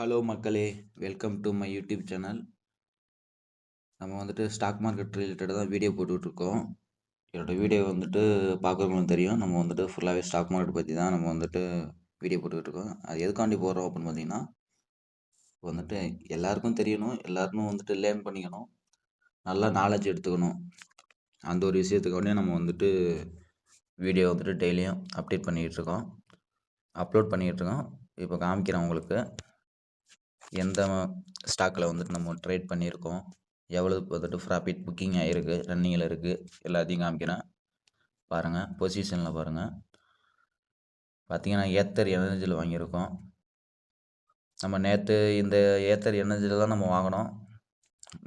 Hello மக்களே. Welcome to my YouTube channel நம்ம வந்துட்டு ஸ்டாக் மார்க்கெட் ரிலேட்டடாக தான் வீடியோ போட்டுட்ருக்கோம் என்னோடய வீடியோ வந்துட்டு பார்க்குறவங்களுக்கு தெரியும். நம்ம வந்துட்டு ஃபுல்லாகவே ஸ்டாக் மார்க்கெட் பற்றி தான் நம்ம வந்துட்டு வீடியோ போட்டுக்கிட்டு இருக்கோம் அது எதுக்காண்டி போடுறோம் அப்படின்னு பார்த்தீங்கன்னா வந்துட்டு எல்லாருக்கும் தெரியணும். எல்லாருக்கும் வந்துட்டு லேர்ன் பண்ணிக்கணும். நல்லா நாலேஜ் எடுத்துக்கணும். அந்த ஒரு விஷயத்துக்காண்டியே நம்ம வந்துட்டு வீடியோ வந்துட்டு டெய்லியும் அப்டேட் பண்ணிக்கிட்டு இருக்கோம் அப்லோட் பண்ணிக்கிட்டு இருக்கோம் இப்போ காமிக்கிறேன் உங்களுக்கு. எந்த ஸ்டாக்கில் வந்துட்டு நம்ம ட்ரேட் பண்ணியிருக்கோம் எவ்வளோ வந்துட்டு ப்ராஃபிட் புக்கிங் ஆகிருக்கு ரன்னிங்கில் இருக்குது எல்லாத்தையும் காமிக்கிறேன். பாருங்கள் பொசிஷனில் பாருங்கள் பார்த்தீங்கன்னா ஏத்தர் எனர்ஜியில் வாங்கியிருக்கோம். நம்ம நேற்று இந்த ஏத்தர் எனர்ஜியில் தான் நம்ம வாங்கினோம்.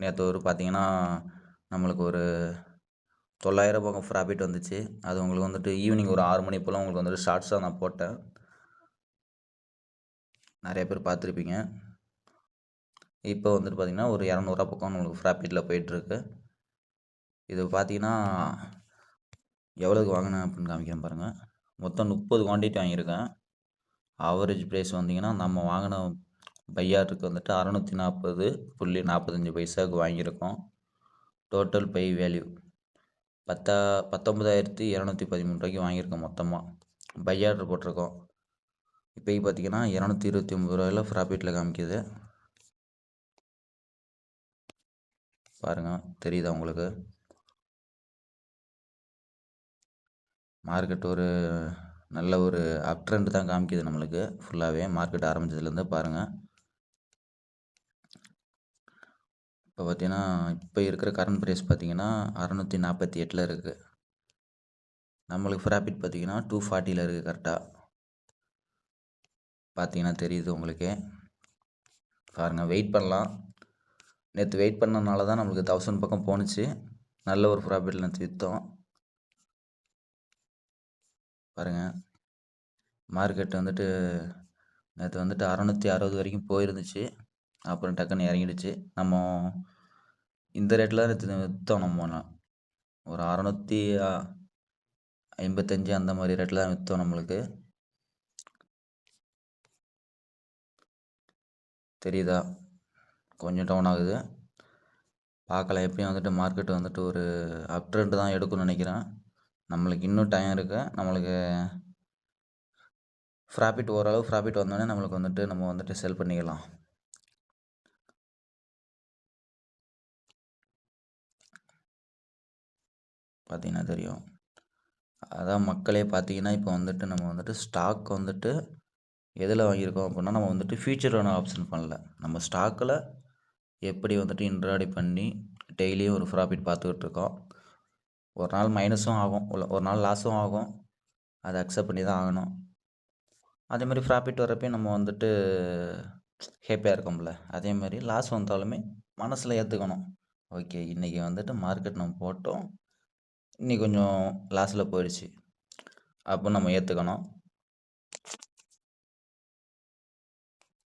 நேற்று ஒரு பார்த்தீங்கன்னா நம்மளுக்கு ஒரு தொள்ளாயிரம் பக்கம் ப்ராஃபிட் வந்துச்சு. அது உங்களுக்கு வந்துட்டு ஈவினிங் ஒரு ஆறு மணி போல் உங்களுக்கு வந்துட்டு ஷார்ட்ஸாக நான் போட்டேன். நிறைய பேர் பார்த்துருப்பீங்க. இப்போ வந்துட்டு பார்த்திங்கன்னா ஒரு இரநூறுவா பக்கம் நம்மளுக்கு ப்ராஃபிட்டில் போயிட்டுருக்கு. இது பார்த்தீங்கன்னா எவ்வளோக்கு வாங்கினேன் அப்படின்னு காமிக்கிறேன் பாருங்கள் மொத்தம் முப்பது குவான்டிட்டி வாங்கியிருக்கேன். ஆவரேஜ் ப்ரைஸ் வந்தீங்கன்னா நம்ம வாங்கின பையாருக்கு வந்துட்டு அறநூற்றி நாற்பது புள்ளி நாற்பத்தஞ்சு பைசாவுக்கு வாங்கியிருக்கோம். டோட்டல் பை வேல்யூ பத்தா பத்தொம்பதாயிரத்தி இரநூத்தி பதிமூணு ரூபாய்க்கு வாங்கியிருக்கோம் மொத்தமாக பையார்டர் போட்டிருக்கோம். இப்போக்கி பார்த்தீங்கன்னா இரநூத்தி இருபத்தி ஒம்பது ரூபாயில் ப்ராஃபிட்டில் காமிக்குது. பாருங்கள் தெரியுதா உங்களுக்கு? மார்க்கெட் ஒரு நல்ல ஒரு அப் ட்ரெண்ட் தான் காமிக்குது நம்மளுக்கு. ஃபுல்லாகவே மார்க்கெட் ஆரம்பித்ததுலேருந்து பாருங்கள் இப்போ பார்த்தீங்கன்னா இப்போ இருக்கிற கரண்ட் ப்ரைஸ் பார்த்தீங்கன்னா அறநூற்றி நாற்பத்தி எட்டில் இருக்குது நம்மளுக்கு ப்ராஃபிட் பார்த்தீங்கன்னா டூ ஃபார்ட்டியில் இருக்குது கரெக்டாக பார்த்தீங்கன்னா தெரியுது உங்களுக்கே. பாருங்கள் வெயிட் பண்ணலாம். நேற்று வெயிட் பண்ணனால தான் நம்மளுக்கு தௌசண்ட் பக்கம் போணுச்சு. நல்ல ஒரு ப்ராஃபிட்டில் நேற்று விற்றோம் பாருங்கள் மார்க்கெட் வந்துட்டு நேற்று வந்துட்டு அறநூற்றி அறுபது வரைக்கும் போயிருந்துச்சு. அப்புறம் டக்குன்னு இறங்கிடுச்சு. நம்ம இந்த ரேட்டில் நேற்று விற்றோம் நம்ம ஒரு அறநூற்றி ஐம்பத்தஞ்சு அந்த மாதிரி ரேட்டில் தான் விற்றோம் நம்மளுக்கு. தெரியுதா? கொஞ்சம் டவுன் ஆகுது. பார்க்கலாம் எப்படியும் வந்துட்டு மார்க்கெட் வந்துட்டு ஒரு அப் ட்ரெண்ட் தான் எடுக்கும்னு நினைக்கிறேன். நம்மளுக்கு இன்னும் டைம் இருக்குது நம்மளுக்கு ப்ராஃபிட் ஓரளவு ப்ராஃபிட் வந்தோடனே நம்மளுக்கு வந்துட்டு நம்ம வந்துட்டு செல் பண்ணிக்கலாம். பார்த்தீங்கன்னா தெரியும். அதான் மக்களே பார்த்தீங்கன்னா இப்போ வந்துட்டு நம்ம வந்துட்டு ஸ்டாக் வந்துட்டு எதில் வாங்கியிருக்கோம் அப்படின்னா நம்ம வந்துட்டு ஃபியூச்சரான ஆப்ஷன் பண்ணல. நம்ம ஸ்டாக்கில் எப்படி வந்துட்டு இன்ட்ராடி பண்ணி டெய்லியும் ஒரு ப்ராஃபிட் பார்த்துக்கிட்டு இருக்கோம் ஒரு நாள் மைனஸும் ஆகும். ஒரு நாள் லாஸும் ஆகும். அதை அக்செப்ட் பண்ணி தான் ஆகணும். அதே மாதிரி ப்ராஃபிட் வரப்பையும் நம்ம வந்துட்டு ஹேப்பியாக இருக்கோம்ல. அதே மாதிரி லாஸ் வந்தாலுமே மனசில் ஏற்றுக்கணும் ஓகே இன்றைக்கி வந்துட்டு மார்க்கெட் நம்ம போட்டோம். இன்றைக்கி கொஞ்சம் லாஸில் போயிடுச்சு. அப்போ நம்ம ஏற்றுக்கணும்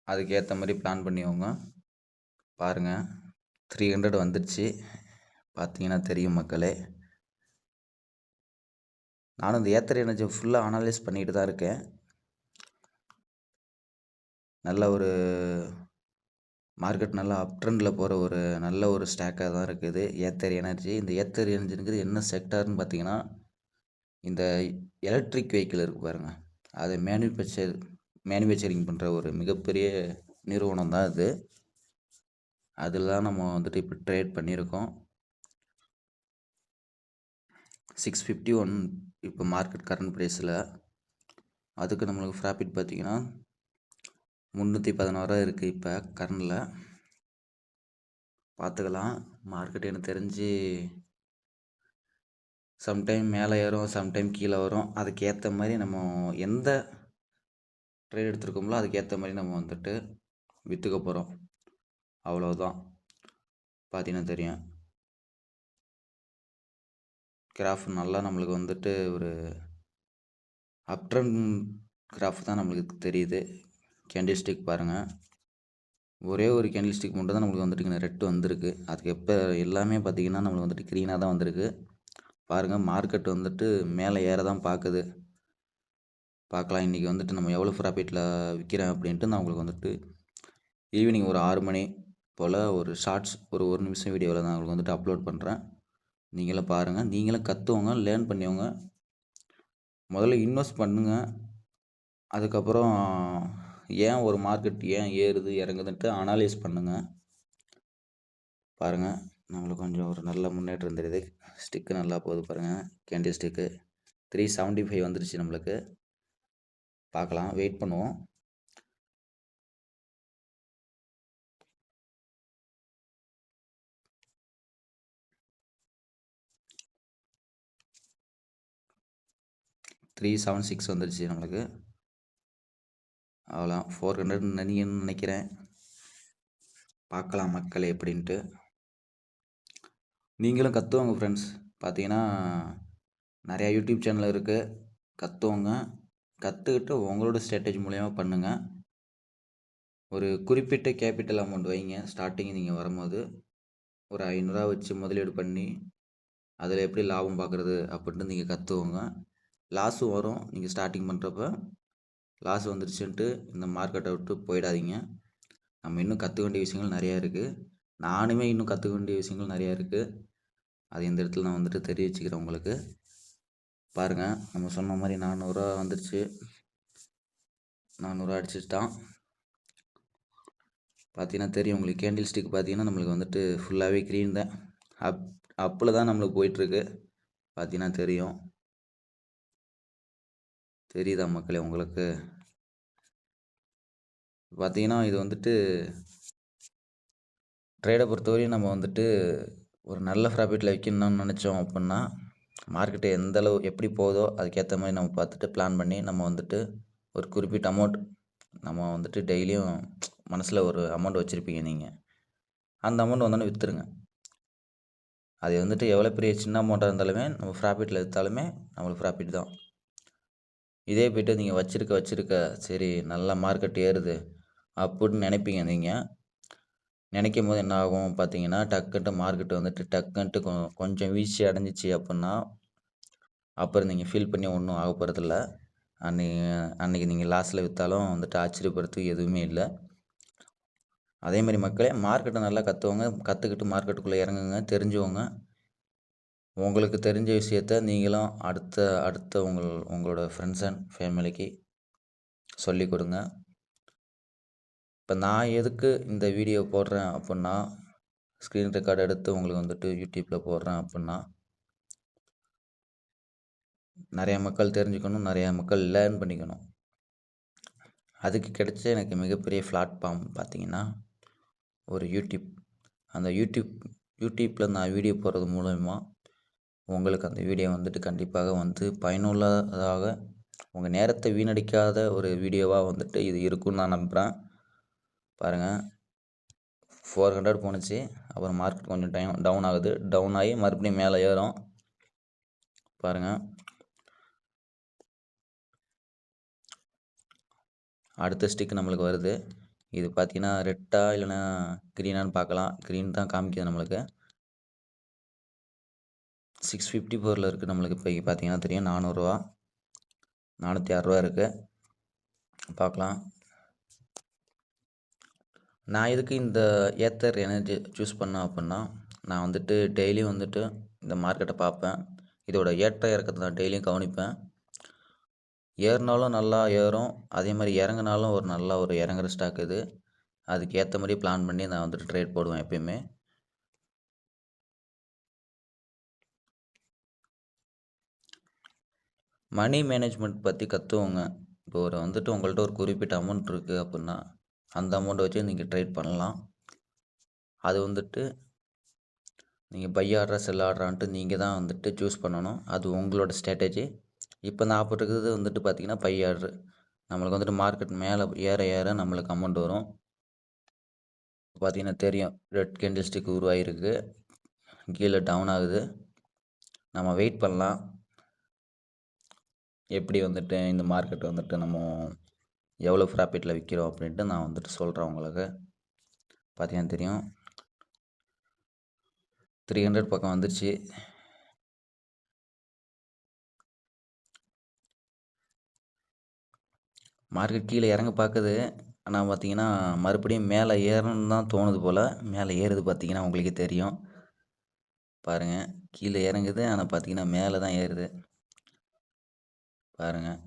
அதுக்கேற்ற மாதிரி பிளான் பண்ணிக்கோங்க. பாருங்கள் த்ரீ ஹண்ட்ரட் வந்துடுச்சு பார்த்தீங்கன்னா தெரியும் மக்களே. நானும் இந்த ஏத்தர் எனர்ஜி ஃபுல்லாக அனலைஸ் பண்ணிட்டு தான் இருக்கேன். நல்ல ஒரு மார்க்கெட் நல்லா அப் ட்ரெண்டில் போகிற ஒரு நல்ல ஒரு ஸ்டாக்காக தான் இருக்குது. ஏத்தர் எனர்ஜி இந்த ஏத்தர் எனர்ஜிங்கிறது என்ன செக்டார்னு பார்த்தீங்கன்னா இந்த எலக்ட்ரிக் வெஹிக்கிள் இருக்குது பாருங்கள் அதை மேனுஃபேக்சர் மேனுஃபேக்சரிங் பண்ணுற ஒரு மிகப்பெரிய நிறுவனம் தான் அது. அதில் தான் நம்ம வந்துட்டு இப்போ ட்ரேட் பண்ணியிருக்கோம். சிக்ஸ் ஃபிஃப்டி ஒன் இப்போ மார்க்கெட் கரண்ட் ப்ரைஸில் அதுக்கு நம்மளுக்கு ப்ராஃபிட் பார்த்திங்கன்னா முந்நூற்றி பதினாறு இருக்குது இப்போ கரண்டில் பார்த்துக்கலாம் மார்க்கெட் எனக்கு தெரிஞ்சு சம்டைம் மேலே ஏறும் சம்டைம் கீழே வரும். அதுக்கேற்ற மாதிரி நம்ம எந்த ட்ரேட் எடுத்துருக்கோம்ல அதுக்கேற்ற மாதிரி நம்ம வந்துட்டு விற்றுக்க போகிறோம் அவ்வளோதான் பார்த்தீங்கன்னா தெரியும். கிராஃப் நல்லா நம்மளுக்கு வந்துட்டு ஒரு அப்ட்ரன் கிராஃப் தான் நம்மளுக்கு தெரியுது. கேண்டில் ஸ்டிக் பாருங்கள் ஒரே ஒரு கேண்டில் ஸ்டிக் மட்டும் தான் நம்மளுக்கு வந்துட்டு ரெட்டு வந்திருக்கு. அதுக்கு எப்போ எல்லாமே பார்த்திங்கன்னா நம்மளுக்கு வந்துட்டு க்ரீனாக தான் வந்திருக்கு. பாருங்கள் மார்க்கெட் வந்துட்டு மேலே ஏற தான் பார்க்குது பார்க்கலாம் இன்றைக்கி வந்துட்டு நம்ம எவ்வளோ ப்ராஃபிட்டில் விற்கிறேன் அப்படின்ட்டு நான் உங்களுக்கு வந்துட்டு ஈவினிங் ஒரு ஆறு மணி போல் ஒரு ஷார்ட்ஸ் ஒரு ஒரு நிமிஷம் வீடியோவில் நான் உங்களுக்கு வந்துட்டு அப்லோட் பண்ணுறேன் நீங்களும் பாருங்கள் நீங்களும் கற்றுவங்க லேர்ன் பண்ணிவங்க முதல்ல இன்வெஸ்ட் பண்ணுங்கள் அதுக்கப்புறம் ஏன் ஒரு மார்க்கெட் ஏன் ஏறுது இறங்குதுன்ட்டு அனாலிஸ் பண்ணுங்கள் பாருங்கள் நம்மளுக்கு கொஞ்சம் ஒரு நல்ல முன்னேற்றம் தெரியுது. ஸ்டிக்கு நல்லா போகுது பாருங்கள் candle stick three seventy five வந்துருச்சு நம்மளுக்கு. பார்க்கலாம். வெயிட் பண்ணுவோம். த்ரீ செவன் சிக்ஸ் வந்துடுச்சு நம்மளுக்கு. அவ்வளோ ஃபோர் ஹண்ட்ரட் நினைக்கணும்னு நினைக்கிறேன். பார்க்கலாம் மக்கள் எப்படின்ட்டு. நீங்களும் கற்றுவாங்க ஃப்ரெண்ட்ஸ் பார்த்தீங்கன்னா நிறையா யூடியூப் சேனல் இருக்குது கற்றுவங்க கற்றுக்கிட்டு உங்களோட ஸ்ட்ராட்டஜி மூலயமா பண்ணுங்கள் ஒரு குறிப்பிட்ட கேபிட்டல் அமௌண்ட் வைங்க. ஸ்டார்டிங் நீங்கள் வரும்போது ஒரு ஐநூறுரூவா வச்சு முதலீடு பண்ணி அதில் எப்படி லாபம் பார்க்குறது அப்படின்ட்டு நீங்கள் கற்றுவோங்க லாஸும் வரும். நீங்கள் ஸ்டார்டிங் பண்ணுறப்ப லாஸ் வந்துருச்சுன்ட்டு இந்த மார்க்கெட்டை விட்டு போயிடாதீங்க. நம்ம இன்னும் கற்றுக்க வேண்டிய விஷயங்கள் நிறையா இருக்குது நானுமே இன்னும் கற்றுக்க வேண்டிய விஷயங்கள் நிறையா இருக்குது அது இந்த இடத்துல நான் வந்துட்டு தெரிவிச்சுக்கிறேன் உங்களுக்கு. பாருங்கள் நம்ம சொன்ன மாதிரி நானூறுரூவா வந்துருச்சு. நானூறுரூவா அடிச்சுட்டான். பார்த்தீங்கன்னா தெரியும் உங்களுக்கு கேண்டில் ஸ்டிக் பார்த்தீங்கன்னா நம்மளுக்கு வந்துட்டு ஃபுல்லாகவே க்ரீன் தான். அப் அப்பில் தான் நம்மளுக்கு போயிட்டுருக்கு பார்த்தீங்கன்னா தெரியும். தெரியுதா மக்களே உங்களுக்கு? பார்த்தீங்கன்னா இது வந்துட்டு ட்ரேடை பொறுத்தவரையும் நம்ம வந்துட்டு ஒரு நல்ல ப்ராஃபிட்டில் வைக்கணும்னு நினச்சோம் அப்படின்னா மார்க்கெட்டு எந்த அளவு எப்படி போகுதோ அதுக்கேற்ற மாதிரி நம்ம பார்த்துட்டு பிளான் பண்ணி நம்ம வந்துட்டு ஒரு குறிப்பிட்ட அமௌண்ட் நம்ம வந்துட்டு டெய்லியும் மனசில் ஒரு அமௌண்ட் வச்சுருப்பீங்க நீங்கள் அந்த அமௌண்ட் வந்தோடனே விற்றுருங்க அது வந்துட்டு எவ்வளோ பெரிய சின்ன அமௌண்ட்டாக இருந்தாலுமே நம்ம ப்ராஃபிட்டில் விற்றாலுமே நம்மளுக்கு ப்ராஃபிட் தான். இதே போய்ட்டு நீங்கள் வச்சுருக்க வச்சுருக்க சரி நல்ல மார்க்கெட் ஏறுது அப்படின்னு நினைப்பீங்க நீங்கள் நினைக்கும் போது என்ன ஆகும் பார்த்தீங்கன்னா டக்குன்ட்டு மார்க்கெட்டு வந்துட்டு டக்குன்ட்டு கொ கொஞ்சம் வீழ்ச்சி அடைஞ்சிச்சு அப்படின்னா அப்புறம் நீங்கள் ஃபீல் பண்ணி ஒன்றும் ஆக போகிறதில்ல அன்றைக்கி அன்றைக்கி நீங்கள் லாஸில் விற்றாலும் வந்துட்டு ஆச்சரியப்படுறதுக்கு எதுவுமே இல்லை. அதே மாதிரி மக்களே மார்க்கெட்டை நல்லா கற்றுவங்க கற்றுக்கிட்டு மார்க்கெட்டுக்குள்ளே இறங்குங்க தெரிஞ்சவங்க. உங்களுக்கு தெரிஞ்ச விஷயத்த நீங்களும் அடுத்த அடுத்த உங்கள் உங்களோட ஃப்ரெண்ட்ஸ் அண்ட் ஃபேமிலிக்கு சொல்லிக் கொடுங்க. இப்போ நான் எதுக்கு இந்த வீடியோ போடுறேன் அப்புடின்னா ஸ்க்ரீன் ரெக்கார்டு எடுத்து உங்களுக்கு வந்துட்டு யூடியூப்பில் போடுறேன் அப்புடின்னா நிறையா மக்கள் தெரிஞ்சுக்கணும் நிறையா மக்கள் லேர்ன் பண்ணிக்கணும். அதுக்கு கிடைச்ச எனக்கு மிகப்பெரிய பிளாட்ஃபார்ம் பார்த்திங்கன்னா ஒரு யூடியூப் அந்த யூடியூப் யூடியூப்பில் நான் வீடியோ போடுறது மூலயமா உங்களுக்கு அந்த வீடியோ வந்துட்டு கண்டிப்பாக வந்து பயனுள்ளதாக உங்கள் நேரத்தை வீணடிக்காத ஒரு வீடியோவாக வந்துட்டு இது இருக்கும்னு நான் நம்புகிறேன் பாருங்கள் ஃபோர் ஹண்ட்ரட் போணுச்சு. அப்புறம் மார்க்கெட் கொஞ்சம் டைம் டவுன் ஆகுது. டவுன் ஆகி மறுபடியும் மேலே ஏறும். பாருங்கள் அடுத்த ஸ்டிக் நம்மளுக்கு வருது. இது பார்த்தீங்கன்னா ரெட்டா இல்லைன்னா க்ரீனான்னு பார்க்கலாம். க்ரீன் தான் காமிக்குது நம்மளுக்கு. சிக்ஸ் ஃபிஃப்டி ஃபோரில் இருக்குது நம்மளுக்கு இப்போ பார்த்தீங்கன்னா தெரியும். நானூறுரூவா நானூற்றி ஆறுரூவா இருக்குது பார்க்கலாம் நான் எதுக்கு இந்த ஏத்தர் எனர்ஜி சூஸ் பண்ணேன் அப்படின்னா நான் வந்துட்டு டெய்லியும் வந்துட்டு இந்த மார்க்கெட்டை பார்ப்பேன். இதோட ஏற்ற இறக்கத்தை நான் டெய்லியும் கவனிப்பேன். ஏறினாலும் நல்லா ஏறும். அதே மாதிரி இறங்குனாலும் ஒரு நல்லா ஒரு இறங்குற ஸ்டாக் இது. அதுக்கு ஏற்ற மாதிரி பிளான் பண்ணி நான் வந்துட்டு ட்ரேட் போடுவேன் எப்பயுமே. மணி மேனேஜ்மெண்ட் பற்றி கற்றுவோங்க இப்போ ஒரு வந்துட்டு உங்கள்கிட்ட ஒரு குறிப்பிட்ட அமௌண்ட் இருக்குது அப்படின்னா அந்த அமௌண்ட்டை வச்சு நீங்கள் ட்ரேட் பண்ணலாம். அது வந்துட்டு நீங்கள் பை ஆடுறா செல் ஆடுறான்ட்டு நீங்கள் தான் வந்துட்டு சூஸ் பண்ணணும். அது உங்களோட ஸ்ட்ராட்டஜி இப்போ நான் போட்டுருக்கிறது வந்துட்டு பார்த்திங்கன்னா பை ஆர்டரு நம்மளுக்கு வந்துட்டு மார்க்கெட் மேலே ஏற ஏற நம்மளுக்கு அமௌண்ட் வரும். பார்த்திங்கன்னா தெரியும் ரெட் கேண்டில் ஸ்டிக் உருவாகிருக்கு கீழே டவுன் ஆகுது. நம்ம வெயிட் பண்ணலாம். எப்படி வந்துட்டு இந்த மார்க்கெட் வந்துட்டு நம்ம எவ்வளோ ப்ராஃபிட்டில் விற்கிறோம் அப்படின்ட்டு நான் வந்துட்டு சொல்கிறேன் உங்களுக்கு. பார்த்தீங்கன்னா தெரியும். த்ரீ ஹண்ட்ரட் பக்கம் வந்துருச்சு. மார்க்கெட் கீழே இறங்க பார்க்குது ஆனால் பார்த்தீங்கன்னா மறுபடியும் மேலே ஏறணும்னு தான் தோணுது போல். மேலே ஏறுது பார்த்தீங்கன்னா உங்களுக்கே தெரியும். பாருங்கள் கீழே இறங்குது. ஆனால் பார்த்தீங்கன்னா மேலே தான் ஏறுது. பாருங்கள்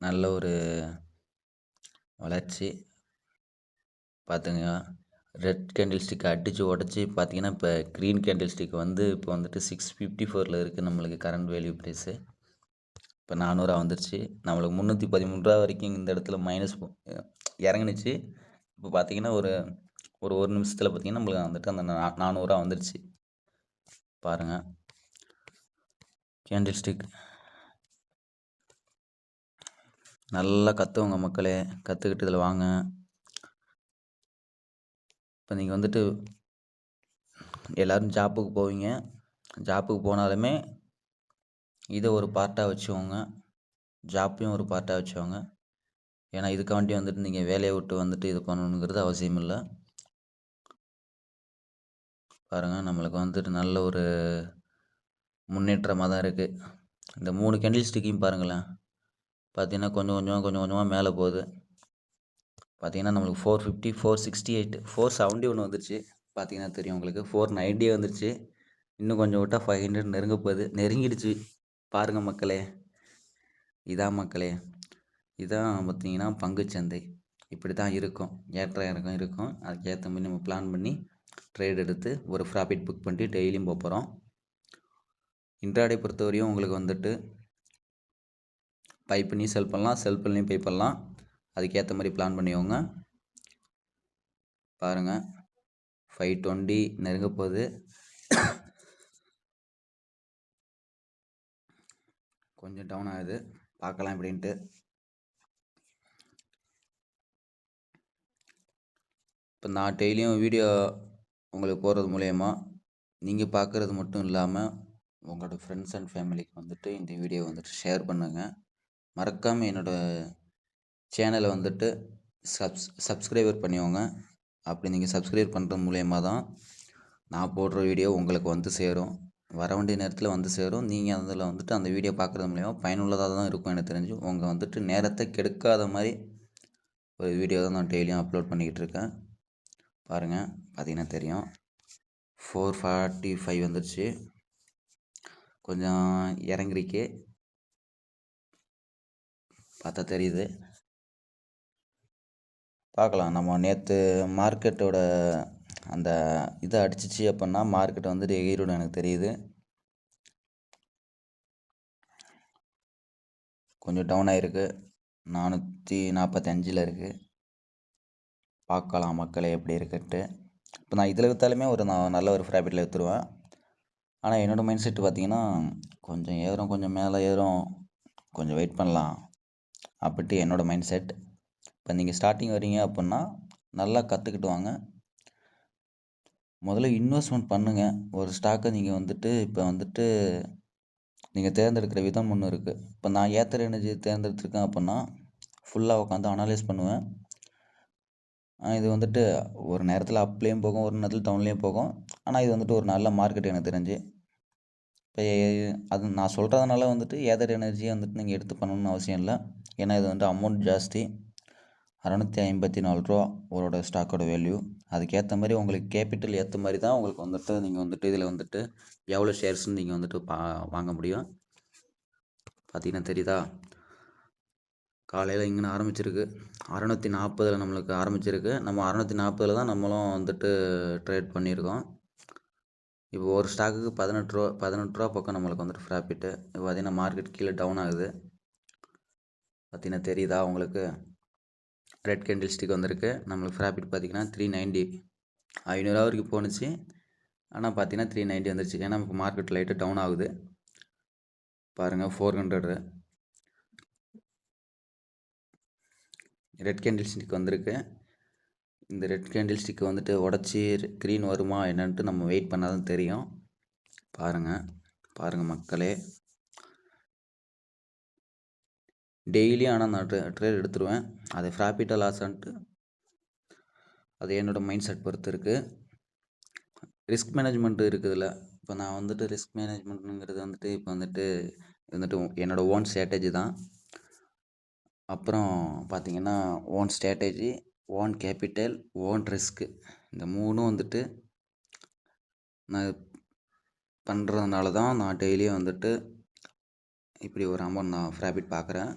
நல்ல ஒரு வளர்ச்சி. பார்த்துங்க ரெட் கேண்டில் ஸ்டிக் அடித்து உடச்சி பார்த்தீங்கன்னா இப்போ க்ரீன் கேண்டில் ஸ்டிக் வந்து இப்போ வந்துட்டு சிக்ஸ் ஃபிஃப்டி ஃபோரில் இருக்குது நம்மளுக்கு கரண்ட் வேல்யூ ப்ரைஸு இப்போ நானூறுரூவா வந்துருச்சு. நம்மளுக்கு முந்நூற்றி பதிமூணு ரூபா வரைக்கும் இந்த இடத்துல மைனஸ் இறங்குனுச்சு. இப்போ பார்த்தீங்கன்னா ஒரு ஒரு ஒரு நிமிஷத்தில் பார்த்தீங்கன்னா நம்மளுக்கு வந்துட்டு அந்த நா நானூறுரூவா வந்துருச்சு. பாருங்கள் கேண்டில் ஸ்டிக் நல்லா கற்றுவங்க மக்களே. கற்றுக்கிட்டு இதில் வாங்க. இப்போ நீங்கள் வந்துட்டு எல்லோரும் ஜாப்புக்கு போவீங்க. ஜாப்புக்கு போனாலுமே இதை ஒரு பார்ட்டாக வச்சுக்கோங்க. ஜாப்பையும் ஒரு பார்ட்டாக வச்சுக்கோங்க. ஏன்னா இதுக்காண்டி வந்துட்டு நீங்கள் வேலையை விட்டு வந்துட்டு இது பண்ணணுங்கிறது அவசியம் இல்லை. பாருங்கள் நம்மளுக்கு வந்துட்டு நல்ல ஒரு முன்னேற்றமாக தான் இருக்குது இந்த மூணு கேண்டில் ஸ்டிக்கையும் பாருங்களேன். பார்த்திங்கன்னா கொஞ்சம் கொஞ்சமாக கொஞ்சம் கொஞ்சமாக மேலே போகுது. பார்த்திங்கன்னா நம்மளுக்கு four fifty four sixty eight four seventy ஒன்று வந்துருச்சு. பார்த்தீங்கன்னா தெரியும் உங்களுக்கு. ஃபோர் நைன்ட்டி வந்துருச்சு. இன்னும் கொஞ்சம் விட்டால் ஃபைவ் ஹண்ட்ரட் நெருங்க போகுது. நெருங்கிடுச்சு. பாருங்கள் மக்களே. இதான் மக்களே. இதான் பார்த்தீங்கன்னா பங்குச்சந்தை. இப்படி தான் இருக்கும். ஏற்ற இறக்கம் இருக்கும். அதுக்கேற்ற மாதிரி நம்ம பிளான் பண்ணி ட்ரேட் எடுத்து ஒரு ப்ராஃபிட் புக் பண்ணிட்டு டெய்லியும் போக போகிறோம் இன்ட்ராடே பொறுத்தவரையும் உங்களுக்கு வந்துட்டு பை பண்ணி செல் பண்ணலாம். செல் பண்ணி பை பண்ணலாம். அதுக்கேற்ற மாதிரி பிளான் பண்ணிக்கோங்க. பாருங்கள் ஃபைவ் டுவெண்ட்டி நெருங்க போகுது. கொஞ்சம் டவுன் ஆகுது. பார்க்கலாம் எப்படின்ட்டு. இப்போ நான் டெய்லியும் வீடியோ உங்களுக்கு போகிறது மூலயமா நீங்கள் பார்க்குறது மட்டும் இல்லாமல் உங்களோட ஃப்ரெண்ட்ஸ் அண்ட் ஃபேமிலிக்கு வந்துட்டு இந்த வீடியோ வந்துட்டு ஷேர் பண்ணுங்கள் மறக்காமல் என்னோடய சேனலை வந்துட்டு சப்ஸ் சப்ஸ்கிரைபர் பண்ணிக்கோங்க. அப்படி நீங்கள் சப்ஸ்கிரைப் பண்ணுறது மூலயமா தான் நான் போடுற வீடியோ உங்களுக்கு வந்து சேரும். வர வேண்டிய நேரத்தில் வந்து சேரும். நீங்கள் அதில் வந்துட்டு அந்த வீடியோ பார்க்குறது மூலயமா பயனுள்ளதாக தான் இருக்கும் எனக்கு தெரிஞ்சு. உங்கள் வந்துட்டு நேரத்தை கெடுக்காத மாதிரி ஒரு வீடியோ தான் நான் டெய்லியும் அப்லோட் பண்ணிக்கிட்டு இருக்கேன். பாருங்கள் பார்த்தீங்கன்னா தெரியும். ஃபோர் ஃபார்ட்டி ஃபைவ் வந்துடுச்சு கொஞ்சம் இறங்கிருக்கு. பார்த்தா தெரியுது. பார்க்கலாம். நம்ம நேற்று மார்க்கெட்டோட அந்த இதை அடிச்சிச்சு அப்படின்னா மார்க்கெட் வந்துட்டு எகிரிடும் எனக்கு தெரியுது. கொஞ்சம் டவுன் ஆகிருக்கு நானூற்றி நாற்பத்தஞ்சில் இருக்குது பார்க்கலாம் மக்களை எப்படி இருக்குன்ட்டு. இப்போ நான் இதில் விற்றாலுமே ஒரு நான் நல்ல ஒரு ப்ராஃபிட்டில் விற்றுருவேன் ஆனால் என்னோடய மைண்ட் செட் பார்த்திங்கன்னா கொஞ்சம் ஏறும் கொஞ்சம் மேலே ஏறும். கொஞ்சம் வெயிட் பண்ணலாம். அப்படின்ட்டு என்னோடய மைண்ட் செட் இப்போ நீங்கள் ஸ்டார்டிங் வரீங்க அப்படின்னா நல்லா கற்றுக்கிட்டு வாங்க. முதல்ல இன்வெஸ்ட்மெண்ட் பண்ணுங்கள் ஒரு ஸ்டாக்கை நீங்கள் வந்துட்டு இப்போ வந்துட்டு நீங்கள் தேர்ந்தெடுக்கிற விதம் ஒன்று இருக்குது இப்போ நான் ஏத்தர் எனர்ஜி தேர்ந்தெடுத்துருக்கேன் அப்படின்னா ஃபுல்லாக உட்காந்து அனலைஸ் பண்ணுவேன். இது வந்துட்டு ஒரு நேரத்தில் அப்லேயும் போகும் ஒரு நேரத்தில் டவுன்லேயும் போகும். ஆனால் இது வந்துட்டு ஒரு நல்ல மார்க்கெட் எனக்கு தெரிஞ்சு. இப்போ அது நான் சொல்கிறதுனால வந்துட்டு ஏதர் எனர்ஜியை வந்துட்டு நீங்கள் எடுத்து பண்ணணும்னு அவசியம் இல்லை. ஏன்னா இது வந்து அமௌண்ட் ஜாஸ்தி. அறநூற்றி ஐம்பத்தி நாலு ரூபா அவரோட ஸ்டாக்கோட வேல்யூ அதுக்கேற்ற மாதிரி உங்களுக்கு கேபிட்டல் ஏற்ற மாதிரி தான் உங்களுக்கு வந்துட்டு நீங்கள் வந்துட்டு இதில் வந்துட்டு எவ்வளோ ஷேர்ஸ்னு நீங்கள் வந்துட்டு பா வாங்க முடியும். பார்த்தீங்கன்னா தெரியுதா? காலையில் இங்கே ஆரம்பிச்சிருக்கு. அறநூற்றி நாற்பதில் நம்மளுக்கு ஆரம்பிச்சிருக்கு. நம்ம அறநூற்றி நாற்பதில் தான் நம்மளும் வந்துட்டு ட்ரேட் பண்ணியிருக்கோம். இப்போ ஒரு ஸ்டாக்குக்கு பதினெட்டு ரூபா பதினெட்டு ரூபா பக்கம் நம்மளுக்கு வந்துட்டு ப்ராஃபிட்டு இப்போ பார்த்தீங்கன்னா மார்க்கெட் கீழே டவுன் ஆகுது. பார்த்தீங்கன்னா தெரியுதா உங்களுக்கு? ரெட் கேண்டில் ஸ்டிக் வந்திருக்கு. நம்மளுக்கு ப்ராஃபிட் பார்த்திங்கன்னா த்ரீ நைன்ட்டி ஐநூறுரூவா வரைக்கும் போணுச்சு. ஆனால் பார்த்தீங்கன்னா த்ரீ நைன்ட்டி வந்துருச்சு. ஏன்னா இப்போ மார்க்கெட் லைட்டு டவுன் ஆகுது. பாருங்கள் four hundred red candle stick வந்திருக்கு. இந்த ரெட் கேண்டில் ஸ்டிக்கை வந்துட்டு உடச்சி க்ரீன் வருமா என்னன்ட்டு நம்ம வெயிட் பண்ணால் தான் தெரியும். பாருங்கள் பாருங்கள் மக்களே. டெய்லி ஆனால் நான் ட்ரே ட்ரேட் எடுத்துருவேன். அது ப்ராஃபிட்டாக லாஸான்ட்டு அது என்னோடய மைண்ட் செட் பொறுத்து இருக்குது ரிஸ்க் மேனேஜ்மெண்ட்டு இருக்குதுல்ல. இப்போ நான் வந்துட்டு ரிஸ்க் மேனேஜ்மெண்ட்டுங்கிறது வந்துட்டு இப்போ வந்துட்டு வந்துட்டு என்னோடய ஓன் ஸ்ட்ராட்டஜி தான். அப்புறம் பார்த்திங்கன்னா own strategy own capital own risk இந்த மூணும் வந்துட்டு நான் பண்ணுறதுனால தான் நான் டெய்லியும் வந்துட்டு இப்படி ஒரு அமௌண்ட் நான் ப்ராஃபிட் பார்க்குறேன்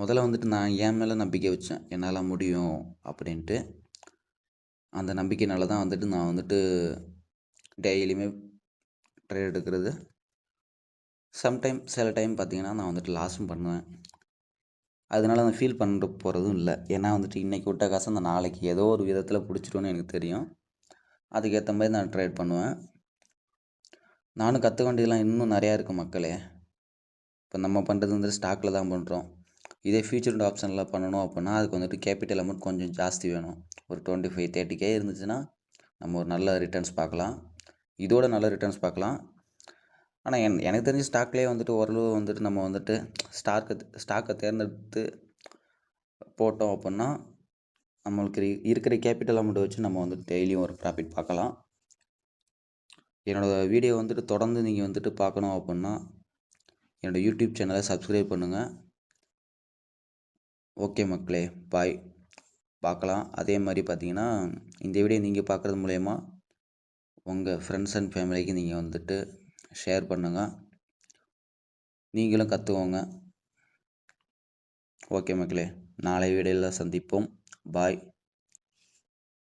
முதல்ல வந்துட்டு நான் என் மேலே நம்பிக்கை வச்சேன். என்னால் முடியும் அப்படின்ட்டு. அந்த நம்பிக்கையினால தான் வந்துட்டு நான் வந்துட்டு டெய்லியுமே ட்ரேட் எடுக்கிறது. சம்டைம் சில டைம் பார்த்தீங்கன்னா நான் வந்துட்டு லாஸும் பண்ணுவேன். அதனால நான் ஃபீல் பண்ணிட்டு போகிறதும் இல்லை. ஏன்னா வந்துட்டு இன்றைக்கி விட்ட காசு அந்த நாளைக்கு ஏதோ ஒரு விதத்தில் பிடிச்சிருவேன்னு எனக்கு தெரியும். அதுக்கேற்ற மாதிரி நான் ட்ரேட் பண்ணுவேன். நானும் கற்றுக்க வேண்டியதெல்லாம் இன்னும் நிறையா இருக்குது மக்களே. இப்போ நம்ம பண்ணுறது வந்துட்டு ஸ்டாக்கில் தான் பண்ணுறோம் இதே ஃபியூச்சர் ஆப்ஷனில் பண்ணணும் அப்படின்னா அதுக்கு வந்துட்டு கேபிட்டல் அமௌண்ட் கொஞ்சம் ஜாஸ்தி வேணும். ஒரு டுவெண்ட்டி ஃபைவ் தேர்ட்டி கே இருந்துச்சுன்னா நம்ம ஒரு நல்ல ரிட்டர்ன்ஸ் பார்க்கலாம். இதோட நல்ல ரிட்டர்ன்ஸ் பார்க்கலாம். ஆனால் என் எனக்கு தெரிஞ்ச ஸ்டாக்லேயே வந்துட்டு ஓரளவு வந்துட்டு நம்ம வந்துட்டு ஸ்டாக்கை ஸ்டாக்கை தேர்ந்தெடுத்து போட்டோம் அப்படின்னா நம்மளுக்கு இருக்கிற கேபிட்டல் அமௌண்ட் வச்சு நம்ம வந்துட்டு டெய்லியும் ஒரு ப்ராஃபிட் பார்க்கலாம். என்னோடய வீடியோ வந்துட்டு தொடர்ந்து நீங்கள் வந்துட்டு பார்க்கணும் அப்படின்னா என்னோடய யூடியூப் சேனலை சப்ஸ்கிரைப் பண்ணுங்கள் ஓகே மக்களே பாய். பார்க்கலாம். அதே மாதிரி பார்த்தீங்கன்னா இந்த வீடியோ நீங்கள் பார்க்குறது மூலயமா உங்கள் ஃப்ரெண்ட்ஸ் அண்ட் ஃபேமிலிக்கு நீங்கள் வந்துட்டு ஷேர் பண்ணுங்கள் நீங்களும் கற்றுக்கோங்க ஓகே மக்களே நாளை வீடியோவில் சந்திப்போம். பாய்.